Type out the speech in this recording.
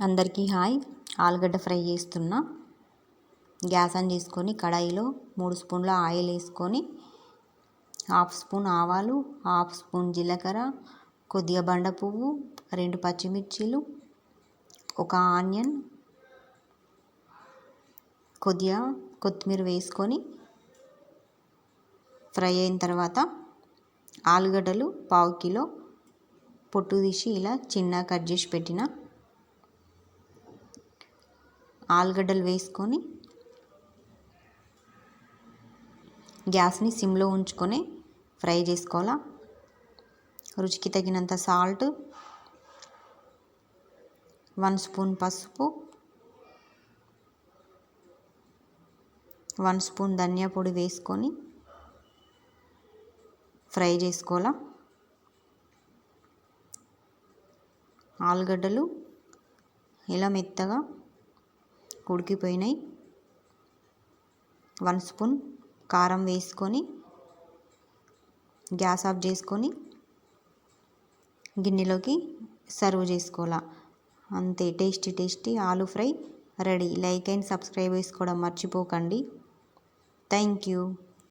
అందరికీ హాయ్. ఆలుగడ్డ ఫ్రై చేస్తున్నా. గ్యాస్ ఆన్ చేసుకొని కడాయిలో మూడు స్పూన్ల ఆయిల్ వేసుకొని హాఫ్ స్పూన్ ఆవాలు హాఫ్ స్పూన్ జీలకర్ర కొద్దిగా బండ పువ్వు రెండు పచ్చిమిర్చీలు ఒక ఆనియన్ కొద్దిగా కొత్తిమీర వేసుకొని ఫ్రై అయిన తర్వాత ఆలుగడ్డలు పావు కిలో పొట్టు తీసి ఇలా చిన్న కట్ చేసి పెట్టిన ఆలుగడ్డలు వేసుకొని గ్యాస్ని సిమ్లో ఉంచుకొని ఫ్రై చేసుకోవాలా. రుచికి తగినంత సాల్ట్ వన్ స్పూన్ పసుపు వన్ స్పూన్ ధనియా పొడి వేసుకొని ఫ్రై చేసుకోవాలా. ఆలుగడ్డలు ఇలా మెత్తగా ఉడికిపోయినాయి. వన్ స్పూన్ కారం వేసుకొని గ్యాస్ ఆఫ్ చేసుకొని గిన్నెలోకి సర్వ్ చేసుకోవాలా. అంతే టేస్టీ టేస్టీ ఆలు fry ready. Like and subscribe చేసుకోవడం మర్చిపోకండి. Thank you.